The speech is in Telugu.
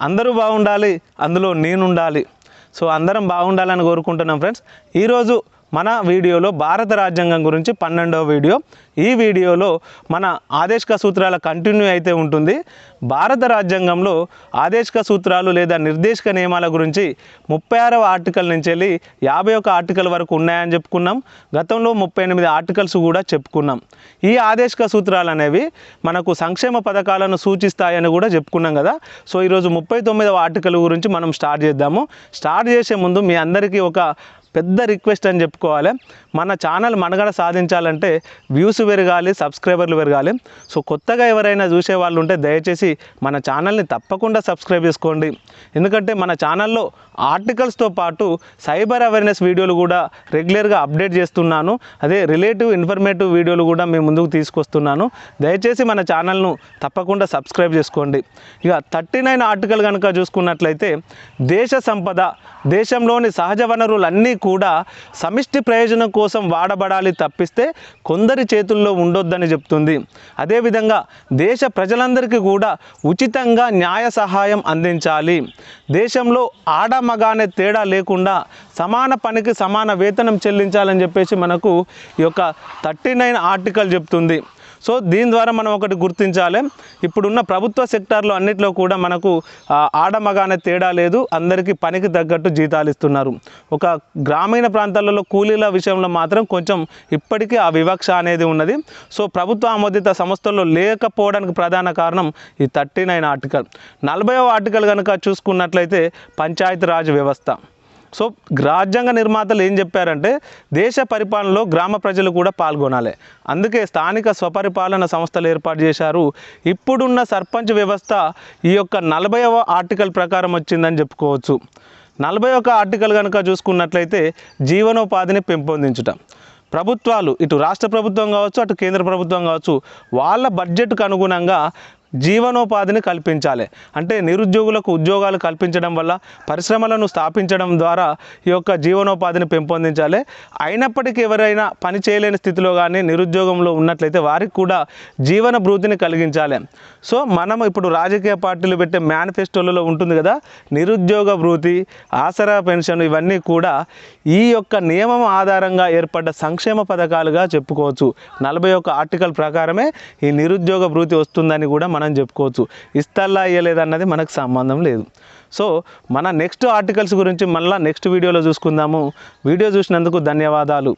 అందరూ బాగుండాలి అందులో నేను ఉండాలి సో అందరం బాగుండాలని కోరుకుంటున్నాం ఫ్రెండ్స్ ఈరోజు మన వీడియోలో భారత రాజ్యాంగం గురించి పన్నెండవ వీడియో. ఈ వీడియోలో మన ఆదేశిక సూత్రాల కంటిన్యూ అయితే ఉంటుంది. భారత రాజ్యాంగంలో ఆదేశిక సూత్రాలు లేదా నిర్దేశక నియమాల గురించి ముప్పై ఆరవ ఆర్టికల్ నుంచి వెళ్ళి యాభై ఒక ఆర్టికల్ వరకు ఉన్నాయని చెప్పుకున్నాం. గతంలో ముప్పై ఎనిమిది ఆర్టికల్స్ కూడా చెప్పుకున్నాం. ఈ ఆదేశిక సూత్రాలు అనేవి మనకు సంక్షేమ పథకాలను సూచిస్తాయని కూడా చెప్పుకున్నాం కదా. సో ఈరోజు ముప్పై తొమ్మిదవ ఆర్టికల్ గురించి మనం స్టార్ట్ చేద్దాము. స్టార్ట్ చేసే ముందు మీ అందరికీ ఒక పెద్ద రిక్వెస్ట్ అని చెప్పుకోవాలి. మన ఛానల్ మనగడ సాధించాలంటే వ్యూస్ పెరగాలి సబ్స్క్రైబర్లు పెరగాలి. సో కొత్తగా ఎవరైనా చూసే వాళ్ళు ఉంటే దయచేసి మన ఛానల్ని తప్పకుండా సబ్స్క్రైబ్ చేసుకోండి. ఎందుకంటే మన ఛానల్లో ఆర్టికల్స్తో పాటు సైబర్ అవేర్నెస్ వీడియోలు కూడా రెగ్యులర్గా అప్డేట్ చేస్తున్నాను. అదే రిలేటివ్ ఇన్ఫర్మేటివ్ వీడియోలు కూడా మీ ముందుకు తీసుకొస్తున్నాను. దయచేసి మన ఛానల్ను తప్పకుండా సబ్స్క్రైబ్ చేసుకోండి. ఇక థర్టీ నైన్ ఆర్టికల్ కనుక చూసుకున్నట్లయితే దేశ సంపద దేశంలోని సహజ వనరులన్నీ కూడా సమిష్టి ప్రయోజనం కోసం వాడబడాలి తప్పిస్తే కొందరి చేతుల్లో ఉండొద్దని చెప్తుంది. అదేవిధంగా దేశ ప్రజలందరికీ కూడా ఉచితంగా న్యాయ సహాయం అందించాలి. దేశంలో ఆడ మగ అనే తేడా లేకుండా సమాన పనికి సమాన వేతనం చెల్లించాలని చెప్పేసి మనకు ఈ యొక్క థర్టీ నైన్ ఆర్టికల్ చెప్తుంది. సో దీని ద్వారా మనం ఒకటి గుర్తించాలి. ఇప్పుడున్న ప్రభుత్వ సెక్టార్లో అన్నిట్లో కూడా మనకు ఆడమగానే అనే తేడా లేదు. అందరికీ పనికి తగ్గట్టు జీతాలు ఇస్తున్నారు. ఒక గ్రామీణ ప్రాంతాలలో కూలీల విషయంలో మాత్రం కొంచెం ఇప్పటికీ ఆ వివక్ష అనేది ఉన్నది. సో ప్రభుత్వ ఆమోదిత సంస్థల్లో లేకపోవడానికి ప్రధాన కారణం ఈ థర్టీ నైన్ ఆర్టికల్. నలభైవ ఆర్టికల్ కనుక చూసుకున్నట్లయితే పంచాయతీరాజ్ వ్యవస్థ. సో రాజ్యాంగ నిర్మాతలు ఏం చెప్పారంటే దేశ పరిపాలనలో గ్రామ ప్రజలు కూడా పాల్గొనాలి. అందుకే స్థానిక స్వపరిపాలన సంస్థలు ఏర్పాటు చేశారు. ఇప్పుడున్న సర్పంచ్ వ్యవస్థ ఈ యొక్క నలభైవ ఆర్టికల్ ప్రకారం వచ్చిందని చెప్పుకోవచ్చు. నలభై ఒక ఆర్టికల్ కనుక చూసుకున్నట్లయితే జీవనోపాధిని పెంపొందించుట. ప్రభుత్వాలు ఇటు రాష్ట్ర ప్రభుత్వం కావచ్చు అటు కేంద్ర ప్రభుత్వం కావచ్చు వాళ్ళ బడ్జెట్కు అనుగుణంగా జీవనోపాధిని కల్పించాలి. అంటే నిరుద్యోగులకు ఉద్యోగాలు కల్పించడం వల్ల పరిశ్రమలను స్థాపించడం ద్వారా ఈ యొక్క జీవనోపాధిని పెంపొందించాలి. అయినప్పటికీ ఎవరైనా పని చేయలేని స్థితిలో కానీ నిరుద్యోగంలో ఉన్నట్లయితే వారికి కూడా జీవన భృతిని కలిగించాలి. సో మనం ఇప్పుడు రాజకీయ పార్టీలు పెట్టే మేనిఫెస్టోలలో ఉంటుంది కదా నిరుద్యోగ భృతి ఆసరా పెన్షన్ ఇవన్నీ కూడా ఈ యొక్క నియమం ఆధారంగా ఏర్పడ్డ సంక్షేమ పథకాలుగా చెప్పుకోవచ్చు. నలభై ఒక్క ఆర్టికల్ ప్రకారమే ఈ నిరుద్యోగ భృతి వస్తుందని కూడా మనం మనం చెప్పుకోవచ్చు. ఇస్తల్లా ఇయ్యలేదన్నది మనకు సంబంధం లేదు. సో మన నెక్స్ట్ ఆర్టికల్స్ గురించి మళ్ళీ నెక్స్ట్ వీడియోలో చూసుకుందాము. వీడియో చూసినందుకు ధన్యవాదాలు.